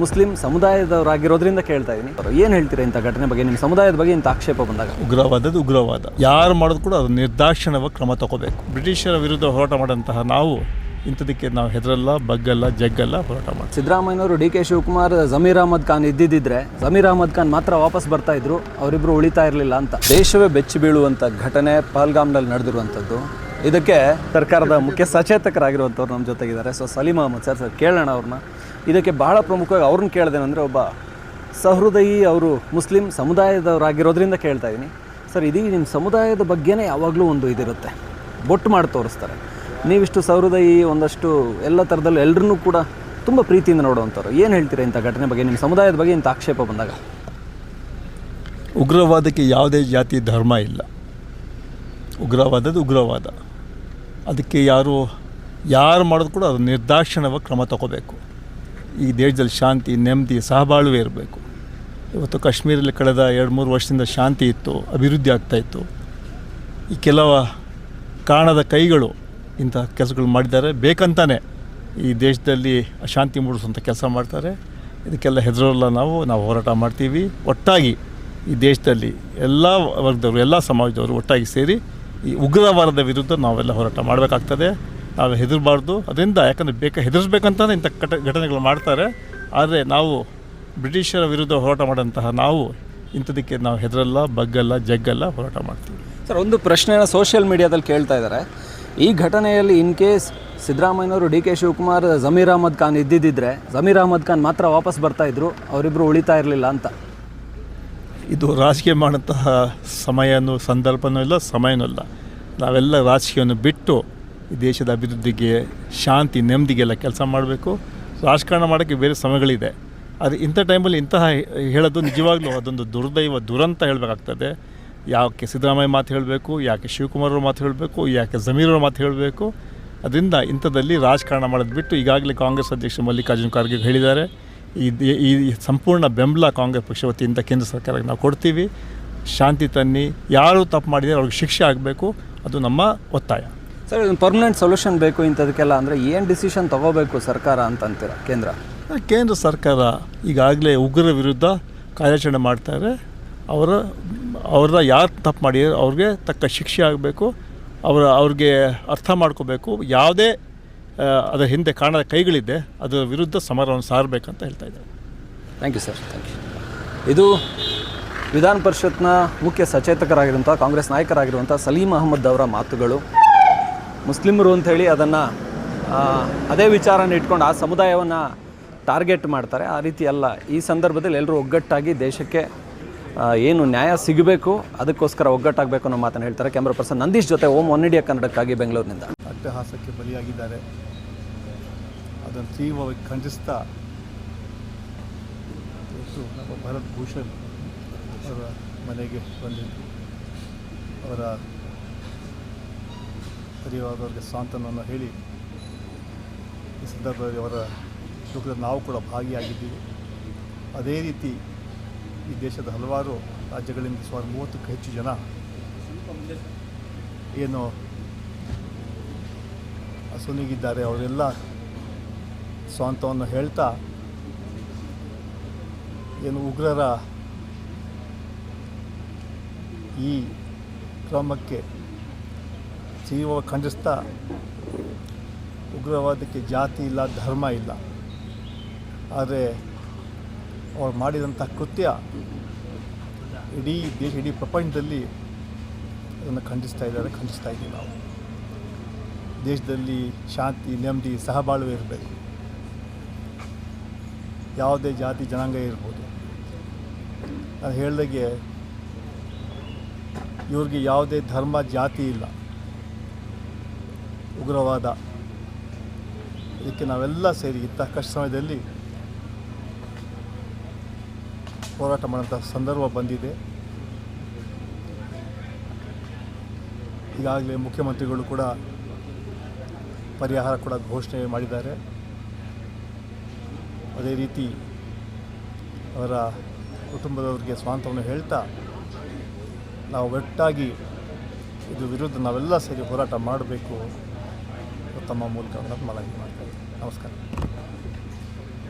Muslim ಸಮುದಾಯದವರಾಗಿರೋದ್ರಿಂದ ಕೇಳ್ತಾ ಇದ್ದೀನಿ ಏನು ಹೇಳ್ತೀರಾ ಇಂಥ ಘಟನೆ ಬಗ್ಗೆ? ನಿಮ್ಮ ಸಮುದಾಯದ ಬಗ್ಗೆ ಇಂಥ ಆಕ್ಷೇಪ ಬಂದಾಗ. ಉಗ್ರವಾದದ್ದು ಉಗ್ರವಾದ. ಯಾರು ಮಾಡೋದು ಕೂಡ ಅದು ನಿರ್ದಾಕ್ಷಿಣ್ಯವಾಗಿ ಕ್ರಮ ತಗೋಬೇಕು ಬ್ರಿಟಿಷರ ವಿರುದ್ಧ ಹೋರಾಟ ಮಾಡಂತಹ ನಾವು ಇಂಥದಕ್ಕೆ ನಾವು ಹೆದರಲ್ಲ ಬಗ್ಗಲ್ಲ ಜಗ್ಗಲ್ಲ ಹೋರಾಟ ಮಾಡಿ ಸಿದ್ದರಾಮಯ್ಯನವರು ಡಿ ಕೆ ಶಿವಕುಮಾರ್ ಜಮೀರ್ ಅಹಮದ್ ಖಾನ್ ಇದ್ದಿದ್ದಿದ್ರೆ ಜಮೀರ್ ಅಹಮದ್ ಖಾನ್ ಮಾತ್ರ ವಾಪಸ್ ಬರ್ತಾ ಇದ್ರು ಅವರಿಬ್ಬರು ಉಳಿತಾ ಇರಲಿಲ್ಲ ಅಂತ. ದೇಶವೇ ಬೆಚ್ಚಿ ಬೀಳುವಂಥ ಘಟನೆ ಪಹಲ್ಗಾಮ್ನಲ್ಲಿ ನಡೆದಿರುವಂಥದ್ದು. ಇದಕ್ಕೆ ಸರ್ಕಾರದ ಮುಖ್ಯ ಸಚೇತಕರಾಗಿರುವಂಥವ್ರು ನಮ್ಮ ಜೊತೆಗಿದ್ದಾರೆ. So Saleem Ahmed sir sir ಕೇಳೋಣ ಅವ್ರನ್ನ. ಇದಕ್ಕೆ ಬಹಳ ಪ್ರಮುಖವಾಗಿ ಅವ್ರನ್ನ ಕೇಳ್ದೇನೆಂದರೆ ಒಬ್ಬ ಸಹೃದಯಿ ಅವರು ಮುಸ್ಲಿಂ ಸಮುದಾಯದವರಾಗಿರೋದ್ರಿಂದ ಕೇಳ್ತಾ ಇದ್ದೀನಿ ಸರ್, ಇದೀಗ ನಿಮ್ಮ ಸಮುದಾಯದ ಬಗ್ಗೆನೇ ಯಾವಾಗಲೂ ಒಂದು ಇದಿರುತ್ತೆ. ಬೊಟ್ಟು ಮಾಡಿ ತೋರಿಸ್ತಾರೆ. ನೀವಿಷ್ಟು ಸಹೃದಯಿ, ಒಂದಷ್ಟು ಎಲ್ಲ ಥರದಲ್ಲೂ ಎಲ್ಲರನ್ನೂ ಕೂಡ ತುಂಬ ಪ್ರೀತಿಯಿಂದ ನೋಡುವಂಥವ್ರು. ಏನು ಹೇಳ್ತೀರಾ ಇಂಥ ಘಟನೆ ಬಗ್ಗೆ? ನಿಮ್ಮ ಸಮುದಾಯದ ಬಗ್ಗೆ ಇಂಥ ಆಕ್ಷೇಪ ಬಂದಾಗ. ಉಗ್ರವಾದಕ್ಕೆ ಯಾವುದೇ ಜಾತಿ ಧರ್ಮ ಇಲ್ಲ. ಉಗ್ರವಾದದ್ದು ಉಗ್ರವಾದ. ಅದಕ್ಕೆ ಯಾರು ಯಾರು ಮಾಡೋದು ಕೂಡ ಅದು ನಿರ್ದಾಕ್ಷಿಣ್ಯವಾಗಿ ಕ್ರಮ ತಗೋಬೇಕು. ಈ ದೇಶದಲ್ಲಿ ಶಾಂತಿ, ನೆಮ್ಮದಿ, ಸಹಬಾಳ್ವೆ ಇರಬೇಕು. ಇವತ್ತು ಕಾಶ್ಮೀರಲ್ಲಿ ಕಳೆದ ಎರಡು ಮೂರು ವರ್ಷದಿಂದ ಶಾಂತಿ ಇತ್ತು, ಅಭಿವೃದ್ಧಿ ಆಗ್ತಾಯಿತ್ತು ಈ ಕೆಲವು ಕಾಣದ ಕೈಗಳು ಇಂಥ ಕೆಲಸಗಳು ಮಾಡಿದ್ದಾರೆ. ಬೇಕಂತಾನೆ ಈ ದೇಶದಲ್ಲಿ ಅಶಾಂತಿ ಮೂಡಿಸುವಂಥ ಕೆಲಸ ಮಾಡ್ತಾರೆ. ಇದಕ್ಕೆಲ್ಲ ಹೆದರೋಲ್ಲ ನಾವು ನಾವು ಹೋರಾಟ ಮಾಡ್ತೀವಿ. ಒಟ್ಟಾಗಿ ಈ ದೇಶದಲ್ಲಿ ಎಲ್ಲ ವರ್ಗದವರು, ಎಲ್ಲ ಸಮಾಜದವರು ಒಟ್ಟಾಗಿ ಸೇರಿ ಈ ಉಗ್ರವಾದದ ವಿರುದ್ಧ ನಾವೆಲ್ಲ ಹೋರಾಟ ಮಾಡಬೇಕಾಗ್ತದೆ. ನಾವು ಹೆದರಬಾರ್ದು. ಅದರಿಂದ ಯಾಕಂದರೆ ಬೇಕಾ ಹೆದರಿಸ್ಬೇಕಂತಾನೆ ಇಂಥ ಕಟ ಘಟನೆಗಳು ಮಾಡ್ತಾರೆ. ಆದರೆ ನಾವು ಬ್ರಿಟಿಷರ ವಿರುದ್ಧ ಹೋರಾಟ ಮಾಡೋಂತಹ ನಾವು ಇಂಥದಕ್ಕೆ ನಾವು ಹೆದರಲ್ಲ ಬಗ್ಗಲ್ಲ ಜಗ್ಗಲ್ಲ ಹೋರಾಟ ಮಾಡ್ತೀವಿ. ಸರ್ ಒಂದು ಪ್ರಶ್ನೆಯನ್ನು ಸೋಷಿಯಲ್ ಮೀಡಿಯಾದಲ್ಲಿ ಕೇಳ್ತಾ ಇದ್ದಾರೆ. ಈ ಘಟನೆಯಲ್ಲಿ ಇನ್ ಕೇಸ್ ಸಿದ್ದರಾಮಯ್ಯನವರು ಡಿ ಕೆ ಶಿವಕುಮಾರ್ ಜಮೀರ್ ಅಹಮದ್ ಖಾನ್ ಇದ್ದಿದ್ದರೆ ಜಮೀರ್ ಅಹಮದ್ ಖಾನ್ ಮಾತ್ರ ವಾಪಸ್ ಬರ್ತಾಯಿದ್ರು ಅವರಿಬ್ಬರು ಉಳಿತಾ ಇರಲಿಲ್ಲ ಅಂತ. ಇದು ರಾಜಕೀಯ ಮಾಡೋಂತಹ ಸಮಯನೂ ಸಂದರ್ಭನೂ ಇಲ್ಲ ಸಮಯನೂ ಇಲ್ಲ. ನಾವೆಲ್ಲ ರಾಜಕೀಯವನ್ನು ಬಿಟ್ಟು ದೇಶದ ಅಭಿವೃದ್ಧಿಗೆ ಶಾಂತಿ, ನೆಮ್ಮದಿಗೆಲ್ಲ ಕೆಲಸ ಮಾಡಬೇಕು. ರಾಜಕಾರಣ ಮಾಡೋಕ್ಕೆ ಬೇರೆ ಸಮಯಗಳಿದೆ. ಅದು ಇಂಥ ಟೈಮಲ್ಲಿ ಇಂತಹ ಹೇಳೋದು ನಿಜವಾಗ್ಲೂ ಅದೊಂದು ದುರ್ದೈವ, ದುರಂತ ಹೇಳಬೇಕಾಗ್ತದೆ. ಯಾಕೆ ಸಿದ್ದರಾಮಯ್ಯ ಮಾತು ಹೇಳಬೇಕು, ಯಾಕೆ ಶಿವಕುಮಾರ್ ಅವ್ರ ಮಾತು ಹೇಳಬೇಕು, ಯಾಕೆ ಜಮೀರ್ ಅವ್ರ ಮಾತು ಹೇಳಬೇಕು. ಅದರಿಂದ ಇಂಥದ್ದಲ್ಲಿ ರಾಜಕಾರಣ ಮಾಡೋದು ಬಿಟ್ಟು ಈಗಾಗಲೇ ಕಾಂಗ್ರೆಸ್ ಅಧ್ಯಕ್ಷ ಮಲ್ಲಿಕಾರ್ಜುನ ಖರ್ಗೆ ಹೇಳಿದ್ದಾರೆ. ಈ ಈ ಸಂಪೂರ್ಣ ಬೆಂಬಲ ಕಾಂಗ್ರೆಸ್ ಪಕ್ಷ ವತಿಯಿಂದ ಕೇಂದ್ರ ಸರ್ಕಾರಕ್ಕೆ ನಾವು ಕೊಡ್ತೀವಿ. ಶಾಂತಿ ತನ್ನಿ, ಯಾರು ತಪ್ಪು ಮಾಡಿದರೆ ಅವ್ರಿಗೆ ಶಿಕ್ಷೆ ಆಗಬೇಕು. ಅದು ನಮ್ಮ ಒತ್ತಾಯ. ಸರ್ ಇದೊಂದು ಪರ್ಮನೆಂಟ್ ಸೊಲ್ಯೂಷನ್ ಬೇಕು ಇಂಥದಕ್ಕೆಲ್ಲ ಅಂದರೆ ಏನು ಡಿಸಿಷನ್ ತಗೋಬೇಕು ಸರ್ಕಾರ ಅಂತ ಅಂತೀರ ಕೇಂದ್ರ ಕೇಂದ್ರ ಸರ್ಕಾರ ಈಗಾಗಲೇ ಉಗ್ರರ ವಿರುದ್ಧ ಕಾರ್ಯಾಚರಣೆ ಮಾಡ್ತಾರೆ ಅವರ ಅವರ ಯಾರು ತಪ್ಪು ಮಾಡಿ ಅವ್ರಿಗೆ ತಕ್ಕ ಶಿಕ್ಷೆ ಆಗಬೇಕು ಅವರ ಅವ್ರಿಗೆ ಅರ್ಥ ಮಾಡ್ಕೋಬೇಕು. ಯಾವುದೇ ಅದರ ಹಿಂದೆ ಕಾಣದ ಕೈಗಳಿದೆ ಅದರ ವಿರುದ್ಧ ಸಮರವನ್ನು ಸಾರಬೇಕಂತ ಹೇಳ್ತಾ ಇದ್ದಾರೆ. Thank you sir thank you ಇದು ವಿಧಾನ ಪರಿಷತ್ನ ಮುಖ್ಯ ಸಚೇತಕರಾಗಿರುವಂಥ ಕಾಂಗ್ರೆಸ್ ನಾಯಕರಾಗಿರುವಂಥ ಸಲೀಂ ಅಹಮದ್ ಅವರ ಮಾತುಗಳು. ಮುಸ್ಲಿಮರು ಅಂಥೇಳಿ ಅದನ್ನು ಅದೇ ವಿಚಾರನ ಇಟ್ಕೊಂಡು ಆ ಸಮುದಾಯವನ್ನು ಟಾರ್ಗೆಟ್ ಮಾಡ್ತಾರೆ. ಆ ರೀತಿ ಅಲ್ಲ. ಈ ಸಂದರ್ಭದಲ್ಲಿ ಎಲ್ಲರೂ ಒಗ್ಗಟ್ಟಾಗಿ ದೇಶಕ್ಕೆ ಏನು ನ್ಯಾಯ ಸಿಗಬೇಕು, ಅದಕ್ಕೋಸ್ಕರ ಒಗ್ಗಟ್ಟಾಗಬೇಕು ಅನ್ನೋ ಮಾತನ್ನು ಹೇಳ್ತಾರೆ ಕ್ಯಾಮ್ರಾ ಪರ್ಸನ್ ನಂದೀಶ್ ಜೊತೆ ಓಮ್ ಒನ್ ಇಂಡಿಯಾ ಕನ್ನಡಕ್ಕಾಗಿ ಬೆಂಗಳೂರಿನಿಂದ. ಅಟ್ಟಹಾಸಕ್ಕೆ ಬಲಿಯಾಗಿದ್ದಾರೆ. ಅದನ್ನು ತೀವ್ರವಾಗಿ ಖಂಡಿಸ್ತಾ ಭರತ್ ಭೂಷಣ್ ಅವರ ಮನೆಗೆ ಬಂದಿದ್ದು ಅವರ ಪರಿವಾರದವರಿಗೆ ಸಾಂತ್ವನವನ್ನು ಹೇಳಿ, ಈ ಸಂದರ್ಭದಲ್ಲಿ ಅವರ ದುಃಖದಲ್ಲಿ ನಾವು ಕೂಡ ಭಾಗಿಯಾಗಿದ್ದೀವಿ. ಅದೇ ರೀತಿ ಈ ದೇಶದ ಹಲವಾರು ರಾಜ್ಯಗಳಿಂದ ಸುಮಾರು ಮೂವತ್ತಕ್ಕೂ ಹೆಚ್ಚು ಜನ ಏನು ಅಸುನಿಗಿದ್ದಾರೆ ಅವರೆಲ್ಲ ಸ್ವಾಂತವನ್ನು ಹೇಳ್ತಾ ಏನು ಉಗ್ರರ ಈ ಕ್ರಮಕ್ಕೆ ತೀವ್ರ ಖಂಡಿಸ್ತಾ ಉಗ್ರವಾದಕ್ಕೆ ಜಾತಿ ಇಲ್ಲ, ಧರ್ಮ ಇಲ್ಲ. ಆದರೆ ಅವ್ರು ಮಾಡಿದಂಥ ಕೃತ್ಯ ಇಡೀ ದೇಶ, ಇಡೀ ಪ್ರಪಂಚದಲ್ಲಿ ಅದನ್ನು ಖಂಡಿಸ್ತಾ ಇದ್ದಾರೆ, ಖಂಡಿಸ್ತಾ ಇದ್ದೀವಿ ನಾವು. ದೇಶದಲ್ಲಿ ಶಾಂತಿ, ನೆಮ್ಮದಿ, ಸಹಬಾಳ್ವೆ ಇರಬೇಕು. ಯಾವುದೇ ಜಾತಿ, ಜನಾಂಗ ಇರ್ಬೋದು. ನಾನು ಹೇಳ್ದಾಗೆ ಇವ್ರಿಗೆ ಯಾವುದೇ ಧರ್ಮ, ಜಾತಿ ಇಲ್ಲ. ಉಗ್ರವಾದ. ಇದಕ್ಕೆ ನಾವೆಲ್ಲ ಸೇರಿ ಇಂಥ ಕಷ್ಟ ಸಮಯದಲ್ಲಿ ಹೋರಾಟ ಮಾಡೋಂಥ ಸಂದರ್ಭ ಬಂದಿದೆ. ಈಗಾಗಲೇ ಮುಖ್ಯಮಂತ್ರಿಗಳು ಕೂಡ ಪರಿಹಾರ ಕೂಡ ಘೋಷಣೆ ಮಾಡಿದ್ದಾರೆ. ಅದೇ ರೀತಿ ಅವರ ಕುಟುಂಬದವರಿಗೆ ಸ್ವಾಂತವನ್ನು ಹೇಳ್ತಾ ನಾವು ಒಟ್ಟಾಗಿ ಇದು ವಿರುದ್ಧ ನಾವೆಲ್ಲ ಸೇರಿ ಹೋರಾಟ ಮಾಡಬೇಕು. ತಮ್ಮ ಮೂಲಕ ಮನವಿ ಮಾಡ್ತಾರೆ ನಮಸ್ಕಾರ